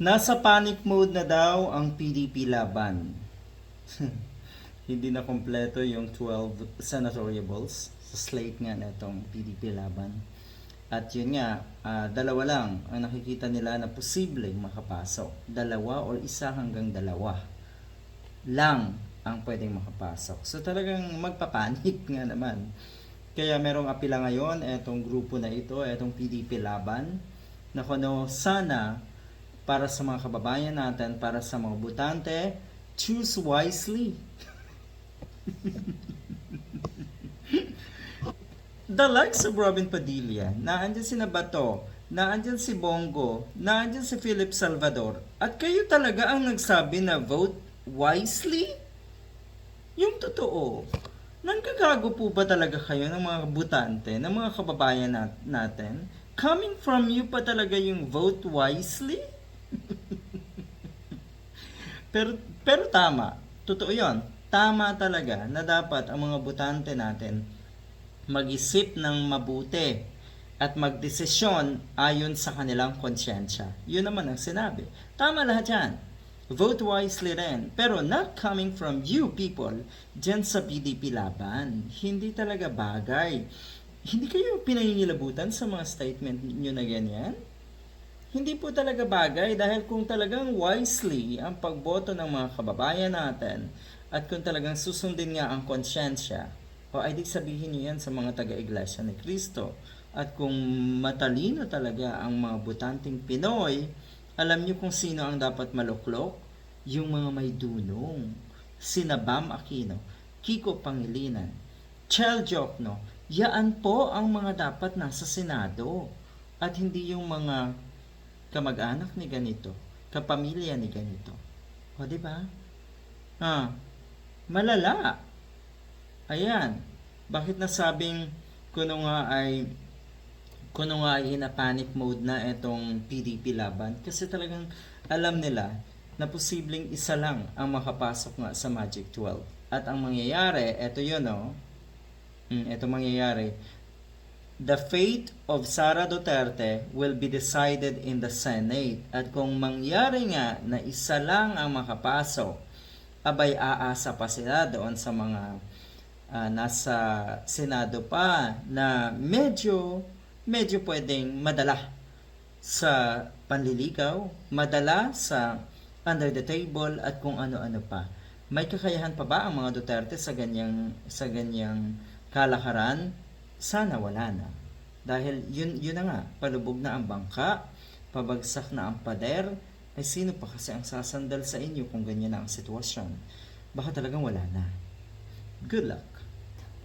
Nasa panic mode na daw ang PDP laban. Hindi na kompleto yung 12 senatoriables sa slate nga na itong PDP laban. At yun nga, ah, dalawa lang ang nakikita nila na posibleng makapasok. Dalawa o isa hanggang dalawa lang ang pwedeng makapasok. So talagang magpapanik nga naman. Kaya merong apila ngayon, etong grupo na ito, etong PDP Laban, na kuno sana para sa mga kababayan natin, para sa mga butante, choose wisely. The likes of Robin Padilla, naandyan si Nabato, naandyan si Bongo, naandyan si Philip Salvador, at kayo talaga ang nagsabi na vote wisely? Yung totoo, nanggagago po ba talaga kayo ng mga butante, ng mga kababayan nat- natin? Coming from you pa talaga yung vote wisely? Pero, pero tama, totoo yon Tama talaga na dapat ang mga butante natin mag-isip ng mabuti at magdesisyon ayon sa kanilang konsyensya. Yun naman ang sinabi. Tama lahat yan. Vote wisely rin. Pero not coming from you people dyan sa PDP laban. Hindi talaga bagay. Hindi kayo pinangingilabutan sa mga statement nyo na ganyan? Hindi po talaga bagay dahil kung talagang wisely ang pagboto ng mga kababayan natin at kung talagang susundin nga ang konsyensya, o ay di sabihin niyo yan sa mga taga-iglesia ni Kristo. At kung matalino talaga ang mga butanteng Pinoy, alam niyo kung sino ang dapat maluklok? Yung mga may dunong. Sina Bam Aquino, Kiko Pangilinan, Chel Jokno, yaan po ang mga dapat nasa Senado. At hindi yung mga kamag-anak ni ganito, kapamilya ni ganito. O, di ba? Ah, malala. Ayan. Bakit nasabing kuno nga ay kuno nga ay in a panic mode na itong PDP laban? Kasi talagang alam nila na posibleng isa lang ang makapasok nga sa Magic 12. At ang mangyayari, eto yun oh. Mm, eto mangyayari. The fate of Sara Duterte will be decided in the Senate. At kung mangyari nga na isa lang ang makapasok, abay aasa pa sila doon sa mga ah, nasa Senado pa na medyo medyo pwedeng madala sa panliligaw, madala sa under the table at kung ano-ano pa. May kakayahan pa ba ang mga Duterte sa ganyang sa ganyang kalakaran? Sana wala na. Dahil yun yun na nga, palubog na ang bangka, pabagsak na ang pader, ay sino pa kasi ang sasandal sa inyo kung ganyan na ang sitwasyon? Baka talagang wala na. Good luck.